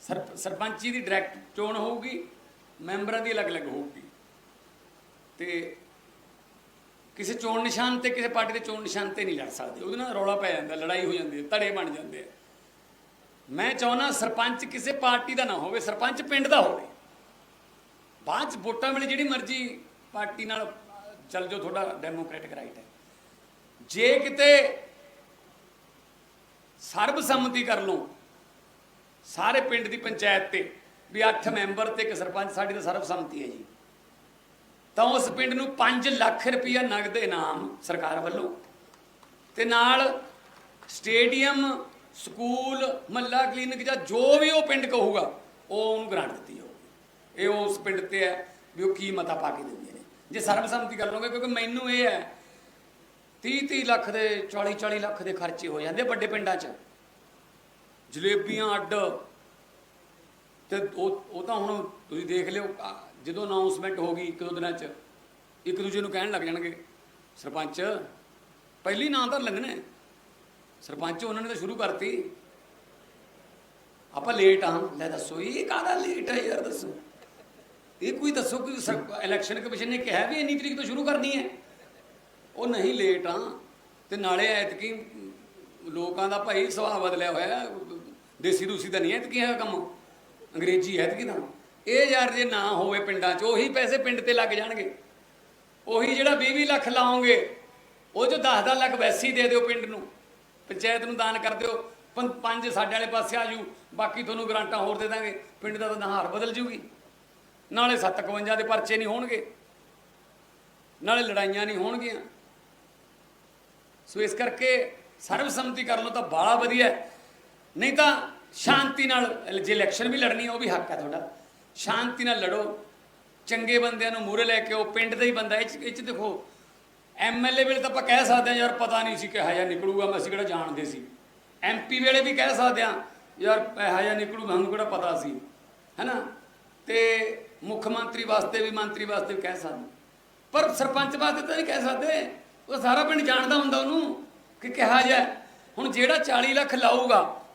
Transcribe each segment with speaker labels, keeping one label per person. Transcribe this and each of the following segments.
Speaker 1: ਸਰਪੰਚੀ ਦੀ direct ਚੋਣ ਹੋਊਗੀ, ਮੈਂਬਰਾਂ ਦੀ ਅਲੱਗ-ਅਲੱਗ ਹੋਊਗੀ। ਤੇ ਕਿਸੇ ਚੋਣ ਨਿਸ਼ਾਨ ਤੇ ਕਿਸੇ ਪਾਰਟੀ ਦੇ ਚੋਣ ਨਿਸ਼ਾਨ ਤੇ ਨਹੀਂ ਲੜ ਸਕਦੇ। ਉਹਦੇ ਨਾਲ ਰੌਲਾ ਪੈ ਜਾਂਦਾ, ਲੜਾਈ ਹੋ ਜਾਂਦੀ ਹੈ, ਧੜੇ ਬਣ ਜਾਂਦੇ ਆ। ਮੈਂ ਚਾਹੁੰਦਾ ਸਰਪੰਚ ਕਿਸੇ ਪਾਰਟੀ ਦਾ ਨਾ ਹੋਵੇ, ਸਰਪੰਚ ਪਿੰਡ ਦਾ ਹੋਵੇ। ਬਾਅਦ ਚ ਵੋਟਾਂ ਵੇਲੇ ਜਿਹੜੀ ਮਰਜ਼ੀ ਪਾਰਟੀ ਨਾਲ ਚੱਲ ਜਾਓ, ਤੁਹਾਡਾ ਡੈਮੋਕ੍ਰੈਟਿਕ ਰਾਈਟ ਹੈ। ਜੇ ਕਿਤੇ ਸਰਬਸੰਮਤੀ ਕਰ ਲਓ ਸਾਰੇ ਪਿੰਡ ਦੀ ਪੰਚਾਇਤ ਤੇ ਵੀ 8 ਮੈਂਬਰ ਤੇ ਇੱਕ ਸਰਪੰਚ, ਸਾਡੀ ਤਾਂ ਸਰਬਸੰਮਤੀ ਹੈ ਜੀ। ਤਾਂ ਉਸ ਪਿੰਡ ਨੂੰ 5 ਲੱਖ ਰੁਪਇਆ ਨਗਦ ਇਨਾਮ ਸਰਕਾਰ ਵੱਲੋਂ ਤੇ ਨਾਲ ਸਟੇਡੀਅਮ, ਸਕੂਲ ਮੱਲਾ ਕਲੀਨਿਕ ਜਾਂ ਜੋ ਵੀ ਉਹ ਪਿੰਡ ਕਹੂਗਾ, ਉਹ ਉਹਨੂੰ ਗ੍ਰਾਂਟ ਦਿੱਤੀ ਜਾਊਗੀ। ਇਹ ਉਸ ਪਿੰਡ ਤੇ ਹੈ ਵੀ ਉਹ ਕੀ ਮਤਾ ਪਾ ਕੇ ਦਿੰਦੇ ਨੇ। ਜੇ ਸਰਬਸੰਮਤੀ ਕਰ ਲਓਗੇ, ਕਿਉਂਕਿ ਮੈਨੂੰ ਇਹ ਹੈ 30 30 ਲੱਖ ਦੇ 40 40 ਲੱਖ ਦੇ ਖਰਚੇ ਹੋ ਜਾਂਦੇ ਵੱਡੇ ਪਿੰਡਾਂ 'ਚ। ਜਲੇਬੀਆਂ, ਅੱਡ। ਤੇ ਉਹ ਉਹ ਤਾਂ ਹੁਣ ਤੁਸੀਂ ਦੇਖ ਲਿਓ ਜਦੋਂ ਅਨਾਉਂਸਮੈਂਟ ਹੋ ਗਈ ਇੱਕ ਦੋ ਦਿਨਾਂ 'ਚ, ਇੱਕ ਦੂਜੇ ਨੂੰ ਕਹਿਣ ਲੱਗ ਜਾਣਗੇ, ਸਰਪੰਚ, ਪਹਿਲੀ ਨਾਂ ਤਾਂ ਲੈਂਦੇ ਸਰਪੰਚ ਉਹਨਾਂ ਨੇ ਤਾਂ ਸ਼ੁਰੂ ਕਰਤੀ। ਆਪਾਂ ਲੇਟ ਆ। ਲੈ ਦੱਸੋ, ਇਹ ਕਾਹਦਾ ਲੇਟ ਹੈ ਯਾਰ, ਦੱਸੋ। ਇਹ ਕੋਈ ਦੱਸੋ ਕਿ ਇਲੈਕਸ਼ਨ ਕਮਿਸ਼ਨ ਨੇ ਕਿਹਾ ਵੀ ਇੰਨੀ ਤਰੀਕ ਤੋਂ ਸ਼ੁਰੂ ਕਰਨੀ ਹੈ? ਉਹ ਨਹੀਂ ਲੇਟ ਆ। ਤੇ ਨਾਲੇ ਐਤਕੀ ਲੋਕਾਂ ਦਾ ਭਾਈ ਸੁਭਾਅ ਬਦਲਿਆ ਹੋਇਆ ਦੇਸੀ ਦੂਸੀ ਦਾ ਨਹੀਂ ਐਤਕੀ ਹੈ ਕੰਮ। ਅੰਗਰੇਜ਼ੀ ਐਤਕੀ ਤਾਂ। ਇਹ ਯਾਰ ਜੇ ਨਾ ਹੋਵੇ ਪਿੰਡਾਂ 'ਚ, ਉਹੀ ਪੈਸੇ ਪਿੰਡ ਤੇ ਲੱਗ ਜਾਣਗੇ। ਉਹੀ ਜਿਹੜਾ 20 ਲੱਖ ਲਾਓਗੇ, ਉਹ ਜੋ 10-10 ਲੱਖ ਵੈਸੀ ਦੇ ਦਿਓ ਪਿੰਡ ਨੂੰ। ਪੰਚਾਇਤ ਨੂੰ ਦਾਨ ਕਰ ਦਿਓ। ਪੰ- ਪੰਜ ਸਾਡੇ ਵਾਲੇ ਪਾਸੇ ਆ ਜੂ। ਬਾਕੀ ਤੁਹਾਨੂੰ ਗਰਾਂਟਾਂ ਹੋਰ ਦੇ ਦਾਂਗੇ। ਪਿੰਡ ਦਾ ਤਾਂ ਨਹਾਰ ਬਦਲ ਜੂਗੀ। ਨਾਲੇ 751 ਦੇ ਪਰਚੇ ਨਹੀਂ ਹੋਣਗੇ। ਨਾਲੇ ਲੜਾਈਆਂ ਨਹੀਂ ਹੋਣਗੀਆਂ। ਸੋ ਇਸ ਕਰਕੇ ਸਰਬਸੰਮਤੀ ਕਰ ਲਓ ਤਾਂ ਬਾਲਾ ਵਧੀਆ ਨਹੀਂ ਤਾਂ ਸ਼ਾਂਤੀ ਨਾਲ, ਜੇ ਇਲੈਕਸ਼ਨ ਵੀ ਲੜਨੀ ਹੈ ਉਹ ਵੀ ਹੱਕ ਹੈ ਤੁਹਾਡਾ। ਸ਼ਾਂਤੀ ਨਾਲ ਲੜੋ। ਚੰਗੇ ਬੰਦਿਆਂ ਨੂੰ ਮੂਹਰੇ ਲੈ ਕੇ ਉਹ ਪਿੰਡ ਦਾ ਹੀ ਬੰਦਾ, ਇਹ 'ਚ ਇਹ 'ਚ ਦੇਖੋ ਐਮਐਲਏ ਵੇਲੇ ਤਾਂ ਆਪਾਂ ਕਹਿ ਸਕਦੇ ਹਾਂ, ਯਾਰ ਪਤਾ ਨਹੀਂ ਸੀ ਕਿਹਾ ਜਿਹਾ ਨਿਕਲੂਗਾ, ਮੈਂ ਅਸੀਂ ਕਿਹੜਾ ਜਾਣਦੇ ਸੀ। ਐਮਪੀ ਵੇਲੇ ਵੀ ਕਹਿ ਸਕਦੇ ਹਾਂ, ਯਾਰ ਇਹੋ ਜਿਹਾ ਨਿਕਲੂਗਾ, ਸਾਨੂੰ ਕਿਹੜਾ ਪਤਾ ਸੀ। ਹੈਨਾ? ਤੇ ਮੁੱਖ ਮੰਤਰੀ ਵਾਸਤੇ ਵੀ ਮੰਤਰੀ ਵਾਸਤੇ ਵੀ ਕਹਿ ਸਕਦੇ। ਪਰ ਸਰਪੰਚ ਵਾਸਤੇ ਤਾਂ ਨਹੀਂ ਕਹਿ ਸਕਦੇ। ਉਹ ਸਾਰਾ ਪਿੰਡ ਜਾਣਦਾ ਹੁੰਦਾ ਉਹਨੂੰ ਕਿ ਕਿਹਾ ਜਾ ਹੁਣ ਜਿਹੜਾ 40 ਲੱਖ ਲਾਊਗਾ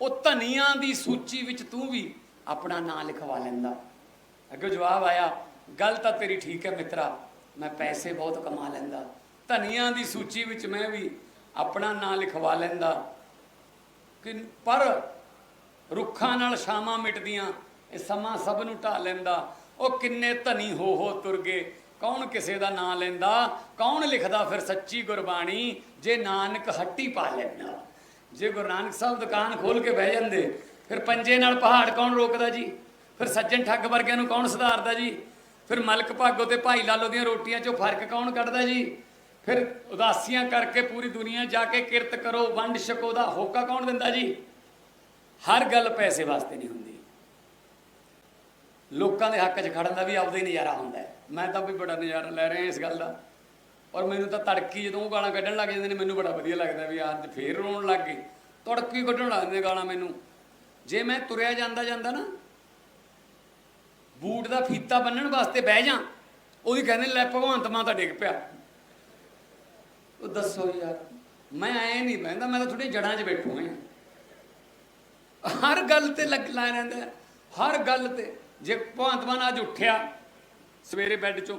Speaker 1: ਉਹ ਧਨੀਆਂ ਦੀ ਸੂਚੀ ਵਿੱਚ ਤੂੰ ਵੀ ਆਪਣਾ ਨਾਂ ਲਿਖਵਾ ਲੈਂਦਾ। ਅੱਗੇ ਜਵਾਬ ਆਇਆ, ਗੱਲ ਤਾਂ ਤੇਰੀ ਠੀਕ ਹੈ ਮਿੱਤਰਾ, ਮੈਂ ਪੈਸੇ ਬਹੁਤ ਕਮਾ ਲੈਂਦਾ। ਧਨੀਆਂ ਦੀ ਸੂਚੀ ਵਿੱਚ ਮੈਂ ਵੀ ਆਪਣਾ ਨਾਂ ਲਿਖਵਾ ਲੈਂਦਾ। ਕਿ ਪਰ ਰੁੱਖਾਂ ਨਾਲ ਸ਼ਾਮਾਂ ਮਿਟਦੀਆਂ, ਇਹ ਸਮਾਂ ਸਭ ਨੂੰ ਢਾ ਲੈਂਦਾ। ਉਹ ਕਿੰਨੇ ਧਨੀ ਹੋ ਹੋ ਤੁਰ ਗਏ, ਕੌਣ ਕਿਸੇ ਦਾ ਨਾਂ ਲੈਂਦਾ? ਕੌਣ ਲਿਖਦਾ ਫਿਰ ਸੱਚੀ ਗੁਰਬਾਣੀ? ਜੇ ਨਾਨਕ ਹੱਟੀ ਪਾ ਲੈਂਦਾ। ਜੇ ਗੁਰੂ ਨਾਨਕ ਸਾਹਿਬ ਦੁਕਾਨ ਖੋਲ ਕੇ ਬਹਿ ਜਾਂਦੇ, ਫਿਰ ਪੰਜੇ ਨਾਲ ਪਹਾੜ ਕੌਣ ਰੋਕਦਾ ਜੀ? ਫਿਰ ਸੱਜਣ ਠੱਗ ਵਰਗਿਆਂ ਨੂੰ ਕੌਣ ਸੁਧਾਰਦਾ ਜੀ? ਫਿਰ ਮਲਕ ਭਾਗੋ ਤੇ ਭਾਈ ਲਾਲੋ ਦੀਆਂ ਰੋਟੀਆਂ 'ਚੋਂ ਫ਼ਰਕ ਕੌਣ ਕੱਢਦਾ ਜੀ? ਫਿਰ ਉਦਾਸੀਆਂ ਕਰਕੇ ਪੂਰੀ ਦੁਨੀਆ ਜਾ ਕੇ ਕਿਰਤ ਕਰੋ, ਵੰਡ ਛਕੋ ਦਾ ਹੋਕਾ ਕੌਣ ਦਿੰਦਾ ਜੀ? ਹਰ ਗੱਲ ਪੈਸੇ ਵਾਸਤੇ ਨਹੀਂ ਹੁੰਦੀ। ਲੋਕਾਂ ਦੇ ਹੱਕ 'ਚ ਖੜਨ ਦਾ ਵੀ ਆਪਦਾ ਹੀ ਨਜ਼ਾਰਾ ਹੁੰਦਾ ਹੈ। ਮੈਂ ਤਾਂ ਵੀ ਬੜਾ ਨਜ਼ਾਰਾ ਲੈ ਰਿਹਾ ਇਸ ਗੱਲ ਦਾ। ਔਰ ਮੈਨੂੰ ਤਾਂ ਤੜਕੀ ਜਦੋਂ ਉਹ ਗਾਲਾਂ ਕੱਢਣ ਲੱਗ ਜਾਂਦੇ ਨੇ, ਮੈਨੂੰ ਬੜਾ ਵਧੀਆ ਲੱਗਦਾ ਵੀ ਅੱਜ ਫੇਰ ਰੋਣ ਲੱਗ ਗਏ। ਤੜਕੀ ਕੱਢਣ ਲੱਗ ਜਾਂਦੇ ਗਾਲਾਂ ਮੈਨੂੰ। ਜੇ ਮੈਂ ਤੁਰਿਆ ਜਾਂਦਾ ਜਾਂਦਾ ਨਾ, ਬੂਟ ਦਾ ਫੀਤਾ ਬੰਨਣ ਵਾਸਤੇ ਬਹਿ ਜਾ ਉਹਦੀ ਕਹਿੰਦੇ ਲੈ ਭਗਵੰਤ ਮਾਂ ਤਾਂ ਡਿੱਗ ਪਿਆ। ਉਹ ਦੱਸੋ ਯਾਰ, ਮੈਂ ਐ ਨਹੀਂ ਬਹਿੰਦਾ, ਮੈਂ ਤਾਂ ਥੋੜੀ ਜੜਾਂ 'ਚ ਬੈਠੂ ਹਾਂ ਹਰ ਗੱਲ ਤੇ ਲੱਗ ਲਾ ਰਹਿੰਦਾ ਹੈ। ਹਰ ਗੱਲ ਤੇ। ਜੇ ਭਗਵੰਤ ਮਾਨ ਅੱਜ ਉੱਠਿਆ ਸਵੇਰੇ ਬੈੱਡ 'ਚੋਂ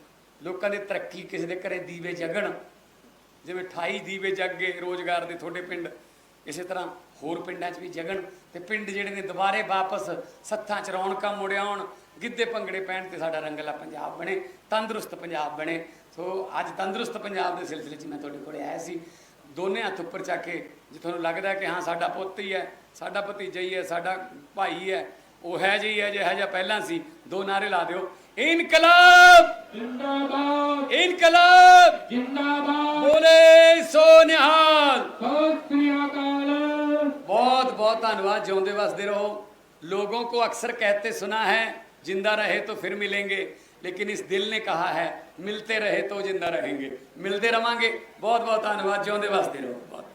Speaker 1: ਲੋਕਾਂ ਦੀ ਤਰੱਕੀ ਕਿਸੇ ਦੇ ਘਰੇ ਦੀਵੇ ਜਗਣ, ਜਿਵੇਂ 28 ਦੀਵੇ ਜਗ ਗਏ ਰੋਜ਼ਗਾਰ ਦੇ ਤੁਹਾਡੇ ਪਿੰਡ, ਇਸੇ ਤਰ੍ਹਾਂ ਹੋਰ ਪਿੰਡਾਂ 'ਚ ਵੀ ਜਗਣ ਤੇ ਪਿੰਡ ਜਿਹੜੇ ਨੇ ਦੁਬਾਰੇ ਵਾਪਸ ਸੱਥਾਂ 'ਚ ਰੌਣਕਾਂ ਮੁੜ ਆਉਣ, ਗਿੱਧੇ ਭੰਗੜੇ ਪੈਣ ਤੇ ਸਾਡਾ ਰੰਗਲਾ ਪੰਜਾਬ ਬਣੇ, ਤੰਦਰੁਸਤ ਪੰਜਾਬ ਬਣੇ। ਸੋ ਅੱਜ ਤੰਦਰੁਸਤ ਪੰਜਾਬ ਦੇ ਸਿਲਸਿਲੇ 'ਚ ਮੈਂ ਤੁਹਾਡੇ ਕੋਲੇ ਆਇਆ ਸੀ। ਦੋਨੇ ਹੱਥ ਉੱਪਰ ਚੱਕ ਕੇ ਜੇ ਤੁਹਾਨੂੰ ਲੱਗਦਾ ਕਿ ਹਾਂ ਸਾਡਾ ਪੁੱਤ ਹੀ ਹੈ, ਸਾਡਾ ਭਤੀਜਾ ਹੀ ਹੈ, ਸਾਡਾ ਭਾਈ ਹੈ वह जी है जो ਜਿਹੜਾ ਜਿਹਾ ਪਹਿਲਾਂ ਸੀ। ਦੋ ਨਾਰੇ ਲਾ इनकलाब ਇਨਕਲਾਬ!
Speaker 2: ਜਿੰਦਾਬਾਦ।
Speaker 1: ਇਨਕਲਾਬ! बहुत बहुत धन्यवाद ज्योदे बसते रहो लोगों को अक्सर कहते सुना है ज़िंदा रहे तो फिर मिलेंगे लेकिन इस दिल ने कहा है मिलते रहे तो ज़िंदा रहेंगे मिलते रहेंगे बहुत बहुत धन्यवाद ज्योदे बसते रहो बहुत